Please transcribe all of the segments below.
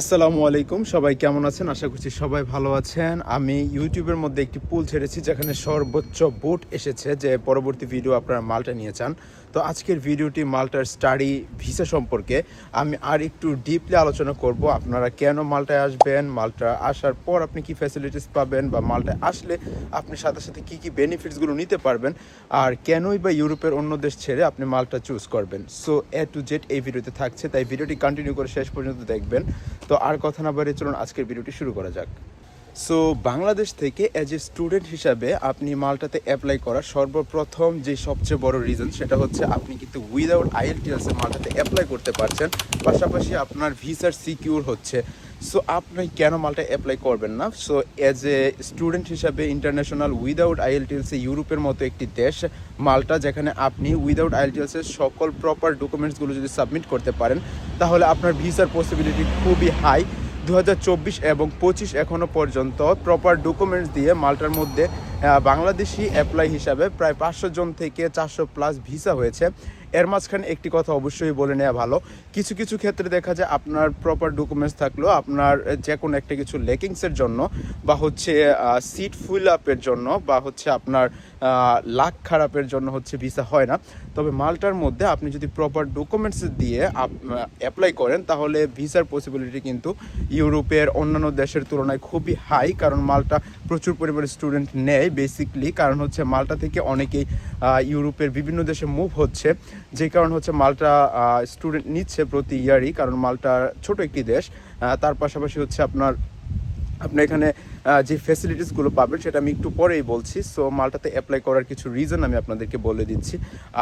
আসসালামু আলাইকুম। সবাই কেমন আছেন? আশা করছি সবাই ভালো আছেন। আমি ইউটিউবের মধ্যে একটি পুল ছেড়েছি, যেখানে সর্বোচ্চ বোট এসেছে যে পরবর্তী ভিডিও আপনারা মালটা নিয়ে চান। তো আজকের ভিডিওটি মালটার স্টাডি ভিসা সম্পর্কে আমি আর একটু ডিপলি আলোচনা করব আপনারা কেন মালটায় আসবেন, মালটা আসার পর আপনি কি ফ্যাসিলিটিস পাবেন বা মালটায় আসলে আপনি সাথে সাথে কি কী বেনিফিটসগুলো নিতে পারবেন আর কেনই বা ইউরোপের অন্য দেশ ছেড়ে আপনি মালটা চুজ করবেন। সো এ টু জেড এই ভিডিওতে থাকছে, তাই ভিডিওটি কন্টিনিউ করে শেষ পর্যন্ত দেখবেন। তো আর কথা না বাড়িয়ে চলুন, আজকের ভিডিওটি শুরু করা যাক। সো বাংলাদেশ থেকে অ্যাজ এ স্টুডেন্ট হিসাবে আপনি মালটাতে অ্যাপ্লাই করার সর্বপ্রথম যে সবচেয়ে বড় রিজন সেটা হচ্ছে আপনি কিন্তু উইদাউট আইএলটিএলস মালটাতে অ্যাপ্লাই করতে পারছেন। পাশাপাশি আপনার ভিসার সিকিউর হচ্ছে। সো আপনি কেন মালটা অ্যাপ্লাই করবেন না? সো অ্যাজ এ স্টুডেন্ট হিসাবে ইন্টারন্যাশনাল উইদাউট আইএলটিএলস ইউরোপের মতো একটি দেশ, মালটা যেখানে আপনি উইদাউট আইএলটিএলস এর সকল প্রপার ডকুমেন্টসগুলো যদি সাবমিট করতে পারেন, তাহলে আপনার ভিসার পসিবিলিটি খুবই হাই দু হাজার চব্বিশ এবং পঁচিশ এখনও পর্যন্ত প্রপার ডকুমেন্টস দিয়ে মালটার মধ্যে বাংলাদেশি অ্যাপ্লাই হিসাবে প্রায় পাঁচশো জন থেকে চারশো প্লাস ভিসা হয়েছে। এর মাঝখানে একটি কথা অবশ্যই বলে নেওয়া ভালো। কিছু কিছু ক্ষেত্রে দেখা যায় আপনার প্রপার ডকুমেন্টস থাকলেও আপনার যে কোনো একটা কিছু লেকিংসের জন্য বা হচ্ছে সিট ফুল আপের জন্য বা হচ্ছে আপনার লাক খারাপের জন্য হচ্ছে ভিসা হয় না। তবে মালটার মধ্যে আপনি যদি প্রপার ডকুমেন্টস দিয়ে অ্যাপ্লাই করেন তাহলে ভিসার পসিবিলিটি কিন্তু ইউরোপের অন্যান্য দেশের তুলনায় খুবই হাই কারণ মালটা প্রচুর পরিমাণে স্টুডেন্ট নেয় বেসিকলি কারণ হচ্ছে মালটা থেকে অনেকেই ইউরোপের বিভিন্ন দেশে মুভ হচ্ছে। যে কারণ হচ্ছে মালটা স্টুডেন্ট নিচ্ছে প্রতি ইয়ারই কারণ মালটা ছোট একটি দেশ। তার পাশাপাশি হচ্ছে আপনার, আপনি এখানে যে ফ্যাসিলিটিসগুলো পাবেন, সেটা আমি একটু পরেই বলছি। সো মালটাতে অ্যাপ্লাই করার কিছু রিজন আমি আপনাদেরকে বলে দিচ্ছি।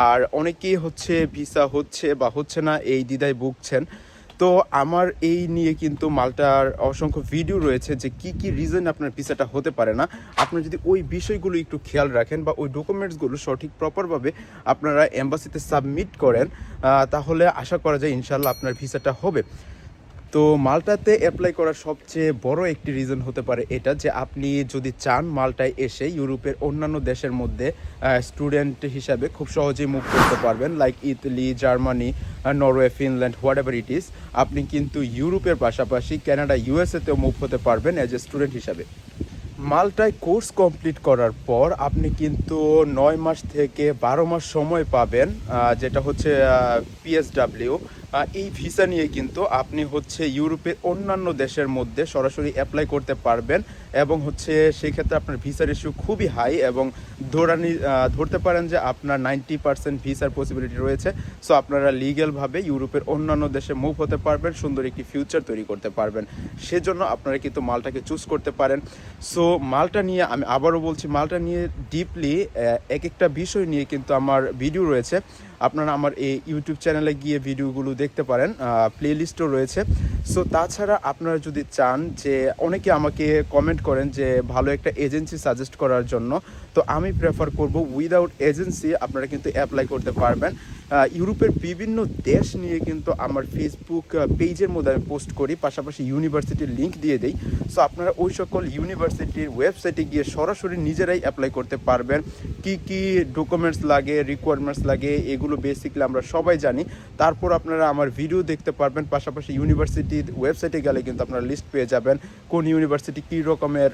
আর অনেকেই হচ্ছে ভিসা হচ্ছে বা হচ্ছে না, এই দ্বিধায় ভুগছেন। তো আমার এই নিয়ে কিন্তু মালটার অসংখ্য ভিডিও রয়েছে যে কি কি রিজন আপনার ভিসাটা হতে পারে না। আপনার যদি ওই বিষয়গুলো একটু খেয়াল রাখেন বা ওই ডকুমেন্টসগুলো সঠিক প্রপারভাবে আপনারা এম্বাসিতে সাবমিট করেন তাহলে আশা করা যায় ইনশাল্লাহ আপনার ভিসাটা হবে। তো মালটাতে অ্যাপ্লাই করার সবচেয়ে বড় একটি রিজন হতে পারে এটা যে আপনি যদি চান মালটায় এসে ইউরোপের অন্যান্য দেশের মধ্যে স্টুডেন্ট হিসাবে খুব সহজেই মুভ করতে পারবেন like Italy Germany Norway Finland whatever it is আপনি কিন্তু ইউরোপের পাশাপাশি কানাডা ইউএসএতেও মুভ হতে পারবেন অ্যাজ এ স্টুডেন্ট হিসাবে। মালটায় কোর্স কমপ্লিট করার পর আপনি কিন্তু নয় মাস থেকে বারো মাস সময় পাবেন যেটা হচ্ছে পিএসডাব্লিউ এই ভিসা নিয়ে কিন্তু আপনি হচ্ছে ইউরোপের অন্যান্য দেশের মধ্যে সরাসরি অ্যাপ্লাই করতে পারবেন এবং হচ্ছে সেই ক্ষেত্রে আপনার ভিসার ইস্যু খুবই হাই এবং ধরানি ধরতে পারেন যে আপনার নাইনটি পার্সেন্ট ভিসার পসিবিলিটি রয়েছে। সো আপনারা লিগ্যালভাবে ইউরোপের অন্যান্য দেশে মুভ হতে পারবেন, সুন্দর একটি ফিউচার তৈরি করতে পারবেন। সেজন্য আপনারা কিন্তু মালটাকে চুজ করতে পারেন। সো মালটা নিয়ে আমি আবারও বলছি, মালটা নিয়ে ডিপলি এক একটা বিষয় নিয়ে কিন্তু আমার ভিডিও রয়েছে। আপনারা আমার এই ইউটিউব চ্যানেলে গিয়ে ভিডিওগুলো দেখতে পারেন প্লে লিস্টও রয়েছে। সো তাছাড়া আপনারা যদি চান যে অনেকে আমাকে কমেন্ট করেন যে ভালো একটা এজেন্সি সাজেস্ট করার জন্য, তো আমি প্রেফার করব উইদাউট এজেন্সি আপনারা কিন্তু অ্যাপ্লাই করতে পারবেন। ইউরোপের বিভিন্ন দেশ নিয়ে কিন্তু আমার ফেসবুক পেজের মধ্যে আমি পোস্ট করি, পাশাপাশি ইউনিভার্সিটির লিঙ্ক দিয়ে দিই। সো আপনারা ওই সকল ইউনিভার্সিটির ওয়েবসাইটে গিয়ে সরাসরি নিজেরাই অ্যাপ্লাই করতে পারবেন। কি কি ডকুমেন্টস লাগে রিকোয়ারমেন্টস লাগে, এগুলো বেসিকলি আমরা সবাই জানি। তারপর আপনারা আমার ভিডিও দেখতে পারবেন, পাশাপাশি ইউনিভার্সিটির ওয়েবসাইটে গেলে কিন্তু আপনারা লিস্ট পেয়ে যাবেন কোন ইউনিভার্সিটি কী রকমের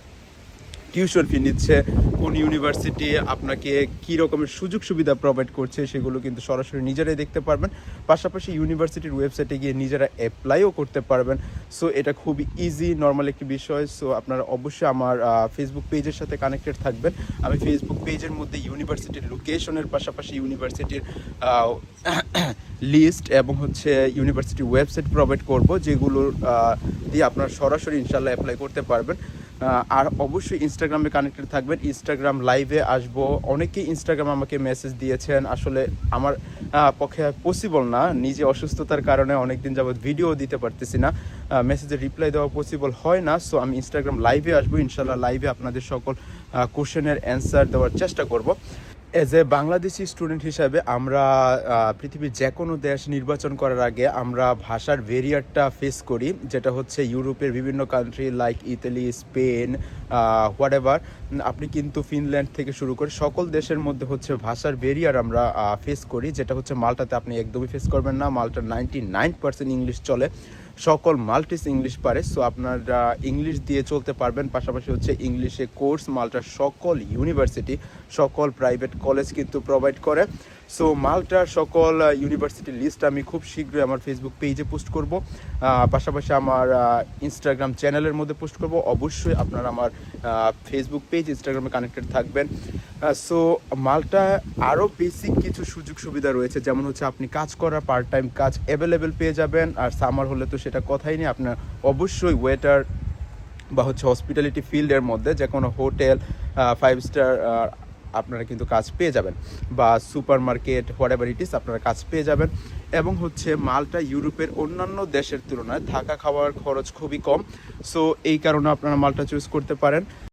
টিউশন ফি নিচ্ছে, কোন ইউনিভার্সিটি আপনাকে কী রকমের সুযোগ সুবিধা প্রোভাইড করছে সেগুলো কিন্তু সরাসরি নিজেরাই দেখতে পারবেন। পাশাপাশি ইউনিভার্সিটির ওয়েবসাইটে গিয়ে নিজেরা অ্যাপ্লাইও করতে পারবেন। সো এটা খুবই ইজি নর্মাল একটি বিষয়। সো আপনারা অবশ্যই আমার ফেসবুক পেজের সাথে কানেক্টেড থাকবেন। আমি ফেসবুক পেজের মধ্যে ইউনিভার্সিটির লোকেশনের পাশাপাশি ইউনিভার্সিটির লিস্ট এবং হচ্ছে ইউনিভার্সিটির ওয়েবসাইট প্রোভাইড করব, যেগুলো দিয়ে আপনারা সরাসরি ইনশাল্লাহ অ্যাপ্লাই করতে পারবেন। আর অবশ্যই ইনস্টাগ্রামে কানেক্টেড থাকবেন। ইনস্টাগ্রাম লাইভে আসব। অনেকেই ইনস্টাগ্রাম আমাকে মেসেজ দিয়েছেন। আসলে আমার পক্ষে পসিবল না। নিজে অসুস্থতার কারণে অনেক দিন যাবৎ ভিডিও দিতে পারতেছি না। মেসেজে রিপ্লাই দেওয়া পসিবল হয় না। সো আমি ইনস্টাগ্রাম লাইভে আসব। ইনশাল্লাহ লাইভে আপনাদের সকল কোশ্চেনের অ্যান্সার দেওয়ার চেষ্টা করব। এজ এ বাংলাদেশি স্টুডেন্ট হিসাবে আমরা পৃথিবীর যে কোনো দেশ নির্বাচন করার আগে আমরা ভাষার ভেরিয়ারটা ফেস করি, যেটা হচ্ছে ইউরোপের বিভিন্ন country like Italy Spain whatever আপনি কিন্তু ফিনল্যান্ড থেকে শুরু করে সকল দেশের মধ্যে হচ্ছে ভাষার ভেরিয়ার আমরা ফেস করি, যেটা হচ্ছে মাল্টাতে আপনি একদমই ফেস করবেন না মাল্টার নাইনটি নাইন পার্সেন্ট ইংলিশ চলে। সকল মাল্টিস ইংলিশ পারে সো আপনারা ইংলিশ দিয়ে চলতে পারবেন। পাশাপাশি হচ্ছে ইংলিশে কোর্স মাল্টার সকল ইউনিভার্সিটি, সকল প্রাইভেট কলেজ কিন্তু প্রোভাইড করে। সো মাল্টার সকল ইউনিভার্সিটির লিস্ট আমি খুব শীঘ্রই আমার ফেসবুক পেজে পোস্ট করব। পাশাপাশি আমার ইনস্টাগ্রাম চ্যানেলের মধ্যে পোস্ট করব। অবশ্যই আপনারা আমার ফেসবুক পেজ ইনস্টাগ্রামে কানেক্টেড থাকবেন। সো মাল্টা আরও বেসিক কিছু সুযোগ সুবিধা রয়েছে। যেমন হচ্ছে আপনি কাজ করার পার্ট টাইম কাজ অ্যাভেলেবেল পেয়ে যাবেন, আর সামার হলে তো সেটা কথাই নেই। আপনার অবশ্যই ওয়েটার বা হচ্ছে হসপিটালিটি ফিল্ডের মধ্যে যে কোনো হোটেল ফাইভ স্টার আপনারা কিন্তু কাজ পেয়ে যাবেন। বা supermarket whatever it is আপনারা কাজ পেয়ে যাবেন। এবং হচ্ছে মালটা ইউরোপের অন্যান্য দেশের তুলনায় থাকা খাওয়ার খরচ খুবই কম। সো এই কারণে আপনারা মালটা চুজ করতে পারেন।